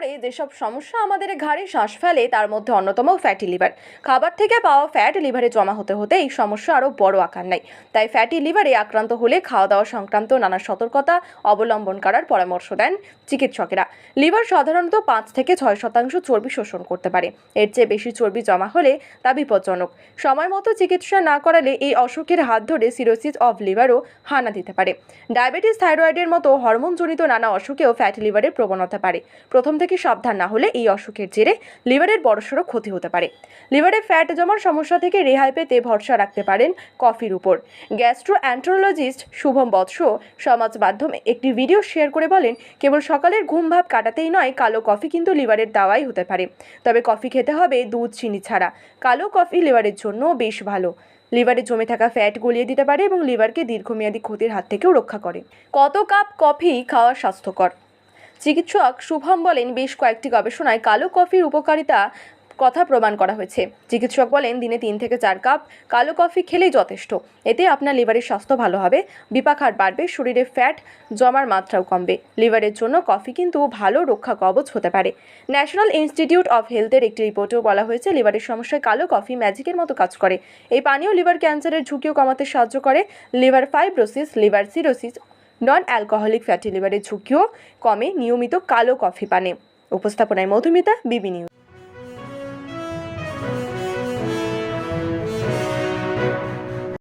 করে যেসব সমস্যা আমাদের ঘাড়ে শ্বাস ফেলে, তার মধ্যে অন্যতম ফ্যাটি লিভার খাবার থেকে পাওয়া ফ্যাট লিভারে জমা হতে হতে এই সমস্যা আরও বড় আকার নেয়। তাই ফ্যাটি লিভারে আক্রান্ত হলে খাওয়া দাওয়া সংক্রান্ত নানা সতর্কতা অবলম্বন করার পরামর্শ দেন চিকিৎসকেরা। লিভার সাধারণত পাঁচ থেকে ছয় শতাংশ চর্বি শোষণ করতে পারে। এর চেয়ে বেশি চর্বি জমা হলে তা বিপজ্জনক। সময় মতো চিকিৎসা না করালে এই অসুখের হাত ধরে সিরোসিস অফ লিভারও হানা দিতে পারে। ডায়াবেটিস থাইরয়েডের মতো হরমোনজনিত নানা অসুখেও ফ্যাটি লিভারের প্রবণতা পারে প্রথম থেকে সাবধান না হলে এই অসুখের জেরে লিভারের বড়সড় ক্ষতি হতে পারে। লিভারে ফ্যাট জমার সমস্যা থেকে রেহাই পেতে ভরসা রাখতে পারেন কফির উপর। গ্যাস্ট্রো অ্যান্ট্রোলজিস্ট শুভম বৎস সমাজ মাধ্যমে একটি ভিডিও শেয়ার করে বলেন, কেবল সকালের ঘুম ভাব কাটাতেই নয়, কালো কফি কিন্তু লিভারের দাওয়াই হতে পারে। তবে কফি খেতে হবে দুধ, চিনি ছাড়া। কালো কফি লিভারের জন্য বেশ ভালো। লিভারে জমে থাকা ফ্যাট গলিয়ে দিতে পারে এবং লিভারকে দীর্ঘমেয়াদী ক্ষতির হাত থেকেও রক্ষা করে। কত কাপ কফি খাওয়া স্বাস্থ্যকর? চিকিৎসক শুভম বলেন, বেশ কয়েকটি গবেষণায় কালো কফির উপকারিতা কথা প্রমাণ করা হয়েছে। চিকিৎসক বলেন, দিনে তিন থেকে চার কাপ কালো কফি খেলেই যথেষ্ট। এতে আপনার লিভারের স্বাস্থ্য ভালো হবে বিপাখার বাড়বে, শরীরে ফ্যাট জমার মাত্রাও কমবে। লিভারের জন্য কফি কিন্তু ভালো রক্ষা কবচ হতে পারে। ন্যাশনাল ইনস্টিটিউট অফ হেলথের একটি রিপোর্টেও বলা হয়েছে, লিভারের সমস্যায় কালো কফি ম্যাজিকের মতো কাজ করে। এই পানীয় লিভার ক্যান্সারের ঝুঁকিও কমাতে সাহায্য করে। Liver fibrosis, liver cirrhosis non alcoholic fatty লিভারের ঝুঁকিও কমে নিয়মিত কালো কফি পানে। উপস্থাপনায় মধুমিতা বিবি নিউজ।